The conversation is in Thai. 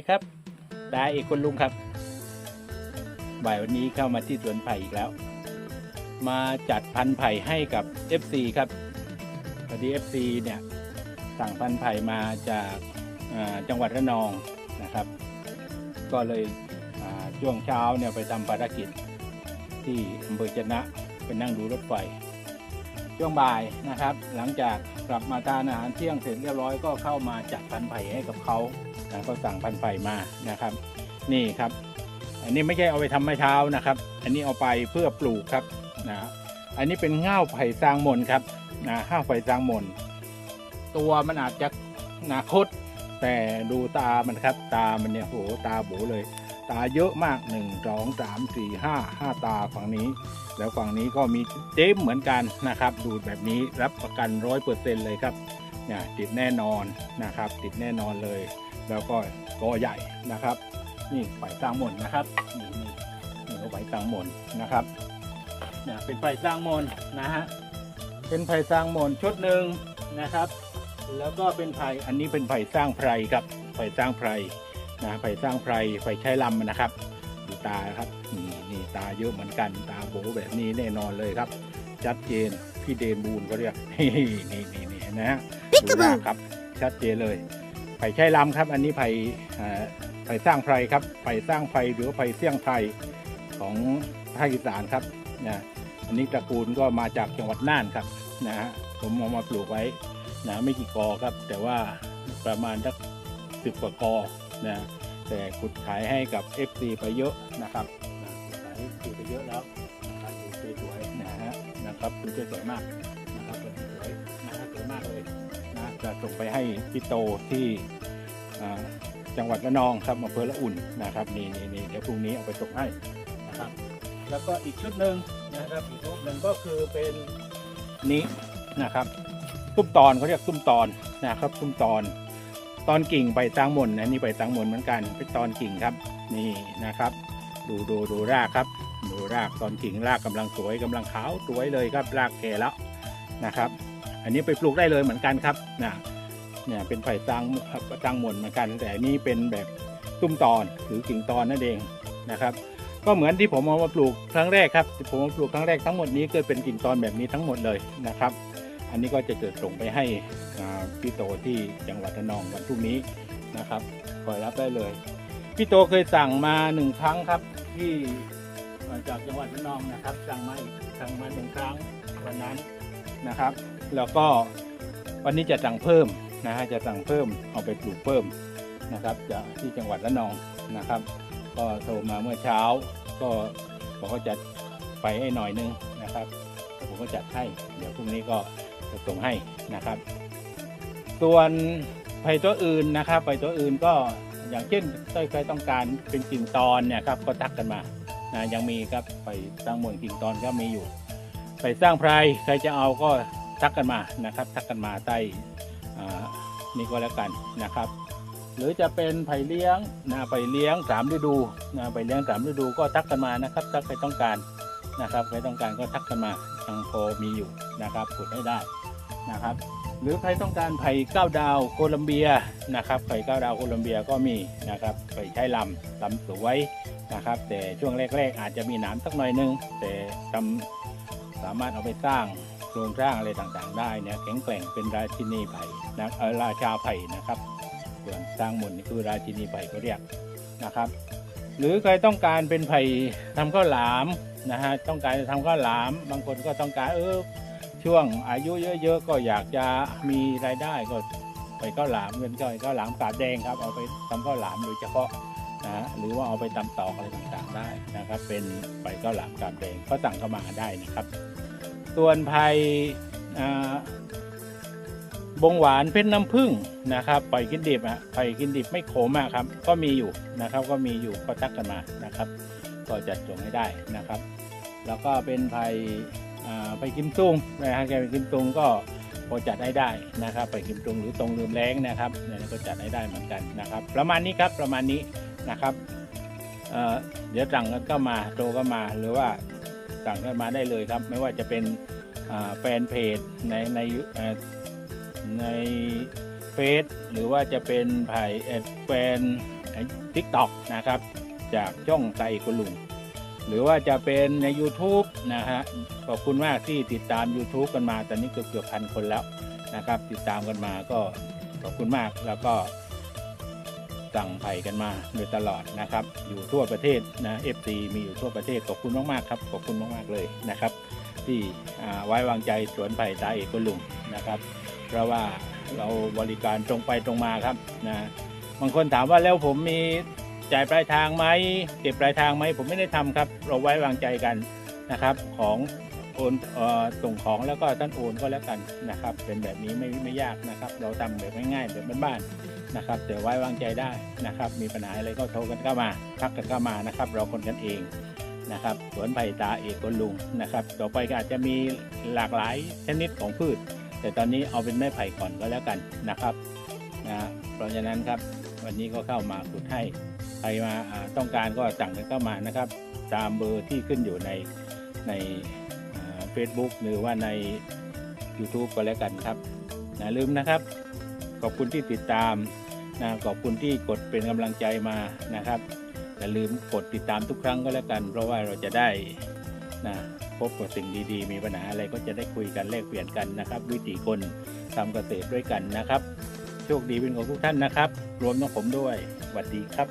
ดีครับดาเอกคนลุงครับ บ่ายวันนี้เข้ามาที่สวนไผ่อีกแล้ว มาจัดพันธุ์ไผ่ให้กับ FC ครับพอดี FC เนี่ยสั่งพันธุ์ไผ่มาจากาจังหวัดระนองนะครับ ก็เลยช่วงเช้าเนี่ยไปทำภารกิจที่อำเภอจนะไปนั่งดูรถไฟ ช่วงบ่ายนะครับ หลังจากกลับมาทานอาหารเที่ยงเสร็จเรียบร้อยก็เข้ามาจัดพันไผ่ให้กับเขานะก็สั่งพันไผ่มานะครับ นี่ครับ อันนี้ไม่ใช่เอาไปทำไม้เท้านะครับ อันนี้เอาไปเพื่อปลูกครับนะอันนี้เป็นง่าวไผ่ซางมนครับนะง่าวไผ่ซางมน ตัวมันอาจจะหนาคดแต่ดูตามันครับ ตามันเนี่ยโหตาโบเลย ตาเยอะมากหนึ่งสองสามสี่ห้าห้าตาฝั่งนี้ แล้วฝั่งนี้ก็มีเต็มเหมือนกันนะครับ ดูดแบบนี้รับประกันร้อยเปอร์เซ็นเลยครับเนี่ยติดแน่นอนนะครับ ติดแน่นอนเลย แล้วก็กอใหญ่นะครับ นี่ไผ่สร้างมนนะครับนี่นี่นี่ก็ไผ่สร้างมนนะครับเนี่ยเป็นไผ่สร้างมนนะฮะเป็นไผ่สร้างมนชุดหนึ่งนะครับ แล้วก็เป็นไผ่อันนี้เป็นไผ่สร้างไพรครับไผ่สร้างไพร นะไผ่สร้างไพรไผ่ใช้ลำนะครับ ดูตาครับนี่นี่ตาเยอะเหมือนกันตาโบแบบนี้แน่นอนเลยครับ ชัดเจนพี่เดนบูนก็เรียกนี่นี่นี่นี่นะฮะดูหน้าครับชัดเจนเลยไผ่ใช้ลำครับ อันนี้ไผ่อ่าไผ่สร้างไพรครับไผ่สร้างไพรหรือว่าไผ่เสี่ยงไพรของภาคอีสานครับนะอันนี้ตระกูลก็มาจากจังหวัดน่านครับนะฮะผมเอามาปลูกไว้นะไม่กี่กอครับ แต่ว่าประมาณสักสิบกว่ากอ นะแต่ขุดขายให้กับ FC ไปเยอะนะครับขุดขายให้ FC ไปเยอะแล้วนะครับดูสวยๆนะฮะนะครับดูสวยๆมากนะครับสวยๆนะฮะสวยมากเลยนะจะส่งไปให้พี่โตที่จังหวัดระนองครับอำเภอละอุ่นนะครับนี่นี่นี่เดี๋ยวพรุ่งนี้เอาไปส่งให้นะครับ แล้วก็อีกชุดหนึ่งนะครับอีกชุดหนึ่งก็คือเป็นนี้นะครับตุ้มตอนเขาเรียกตุ้มตอนนะครับตุ้มตอน ตอนกิ่งไปตั้งมนนะนี่ไปตั้งมนเหมือนกันเป็นตอนกิ่งครับนี่นะครับ ดูดูดูรากครับ ดูรากตอนกิ่งรากกำลังสวยกำลังขาวสวยเลยครับ รากแก่แล้วนะครับ อันนี้ไปปลูกได้เลยเหมือนกันครับนะเนี่ยเป็นไผ่ตังครับตั้งมนเหมือนกัน แต่นนี้เป็นแบบตุ้มตอนหรือกิ่งตอนนั่นเองนะครับ ก็เหมือนที่ผมเอามาปลูกครั้งแรกครับผมมาปลูกครั้งแรกทั้งหมดนี้ก็เป็นกิ่งตอนแบบนี้ทั้งหมดเลยนะครับ อันนี้ก็จะเกิดส่งไปให้พี่โตที่จังหวัดระนองวันพรุ่งนี้นะครับคอยรับได้เลย พี่โตเคยสั่งมาหนึ่งครั้งครับ ที่มาจากจังหวัดระนองนะครับ สั่งมาอีกสั่งมาหนึ่งครั้งวันนั้นนะครับ แล้วก็วันนี้จะสั่งเพิ่มนะฮะจะสั่งเพิ่มเอาไปปลูกเพิ่มนะครับ จากที่จังหวัดระนองนะครับ ก็โทรมาเมื่อเช้า ก็บอกว่าจะไปให้หน่อยนึงนะครับผมก็จัดให้ เดี๋ยวพรุ่งนี้ก็ จะส่งให้นะครับ ส่วนไผ่ตัวอื่นนะครับไผ่ตัวอื่นก็อย่างเช่นถ้าใครต้องการเป็นกิ่งตอนเนี่ยครับก็ทักกันมานะยังมีครับไผ่ตั้งมวลกิ่งตอนก็มีอยู่ไผ่สร้างไพรใครจะเอาก็ทักกันมานะครับ ทักกันมาใต้นี่ก็แล้วกันนะครับ หรือจะเป็นไผ่เลี้ยงนะไผ่เลี้ยงสามฤดูนะไผ่เลี้ยงสามฤดูก็ทักกันมานะครับถ้าใครต้องการนะครับใครต้องการก็ทักกันมา ยังพอมีอยู่นะครับกดให้ได้นะครับ หรือใครต้องการไผ่เก้าดาวโคลัมเบียนะครับไผ่เก้าดาวโคลัมเบียก็มีนะครับไผ่ใช้ลำลำสวยนะครับ แต่ช่วงแรก ๆ อาจจะมีหนามสักหน่อยนึง แต่ทำสามารถเอาไปสร้างโครงสร้างอะไรต่างๆ ได้เนี่ยแข็งแกร่งเป็นราชินีไผ่นะเออราชาไผ่นะครับส่วนสร้างมนต์นี่คือราชินีไผ่ก็เรียกนะครับ หรือใครต้องการเป็นไผ่ทำข้าวหลาม นะฮะต้องการจะทำข้าวหลาม บางคนก็ต้องการเออช่วงอายุเยอะๆก็อยากจะมีรายได้ก็ไปข้าวหลามเงินก็ข้าวหลามกาดแดงครับเอาไปทำข้าวหลามโดยเฉพาะนะฮะหรือว่าเอาไปตำตอกอะไรต่างๆได้นะครับ เป็นไผ่ข้าวหลามกาดแดงก็สั่งเข้ามาได้นะครับ ส่วนไผ่อ่าบงหวานเพชรน้ำผึ้งนะครับปล่อยกินดิบอะปล่อยกินดิบไม่โขมอะครับ ก็มีอยู่นะครับ ก็มีอยู่ก็ทักกันมานะครับ ก็จัดส่งให้ได้นะครับ แล้วก็เป็นไผ่อ่าไผ่กิมตุงนะฮะแกไผ่กิมตุงก็พอจัดให้ได้นะครับไผ่กิมตุงหรือตรงลืมแรงนะครับเนี่ยก็จัดให้ได้เหมือนกันนะครับ ประมาณนี้ครับประมาณนี้นะครับเดี๋ยวสั่งกันก็มาโทรก็มาหรือว่าสั่งกันมาได้เลยครับ ไม่ว่าจะเป็นแฟนเพจในในในเฟซหรือว่าจะเป็นไผ่เอ่อแฟนทิกตอกนะครับ จากช่องไตคุณลุง หรือว่าจะเป็นใน YouTube นะฮะขอบคุณมากที่ติดตาม YouTube กันมาตอนนี้เกือบเกือบพันคนแล้วนะครับ ติดตามกันมาก็ขอบคุณมากแล้วก็สั่งไผ่กันมาโดยตลอดนะครับ อยู่ทั่วประเทศนะ FC มีอยู่ทั่วประเทศขอบคุณมากๆครับขอบคุณมากๆเลยนะครับ ที่ไว้วางใจสวนไผ่ตาเอกคุณลุงนะครับ เพราะว่าเราบริการตรงไปตรงมาครับนะบางคนถามว่าแล้วผมมี จ่ายปลายทางไหมเก็บปลายทางไหมผมไม่ได้ทำครับ เราไว้วางใจกันนะครับ ของโอนออส่งของแล้วก็ท่านโอนก็แล้วกันนะครับ เป็นแบบนี้ไม่ไม่ยากนะครับ เราทำแบบง่ายๆแบบบ้านๆนะครับแต่ไว้วางใจได้นะครับ มีปัญหาอะไรก็โทรกันเข้ามาทักกันเข้ามานะครับ เราคนกันเองนะครับสวนไผ่ตาเอกคนลุงนะครับ ต่อไปก็อาจจะมีหลากหลายชนิดของพืช แต่ตอนนี้เอาเป็นไม้ไผ่ก่อนก็แล้วกันนะครับนะเพราะฉะนั้นครับวันนี้ก็เข้ามาขุดให้ ใครมาต้องการก็สั่งกันเข้ามานะครับ ตามเบอร์ที่ขึ้นอยู่ในในเฟซบุ๊กหรือว่าใน YouTube ก็แล้วกันครับนะลืมนะครับ ขอบคุณที่ติดตามนะขอบคุณที่กดเป็นกำลังใจมานะครับอย่าลืมกดติดตามทุกครั้งก็แล้วกัน เพราะว่าเราจะได้นะพบกับสิ่งดีๆ มีปัญหาอะไรก็จะได้คุยกันแลกเปลี่ยนกันนะครับ วิถีคนทำเกษตรด้วยกันนะครับ โชคดีเป็นของทุกท่านนะครับ รวมทั้งผมด้วยสวัสดีครับ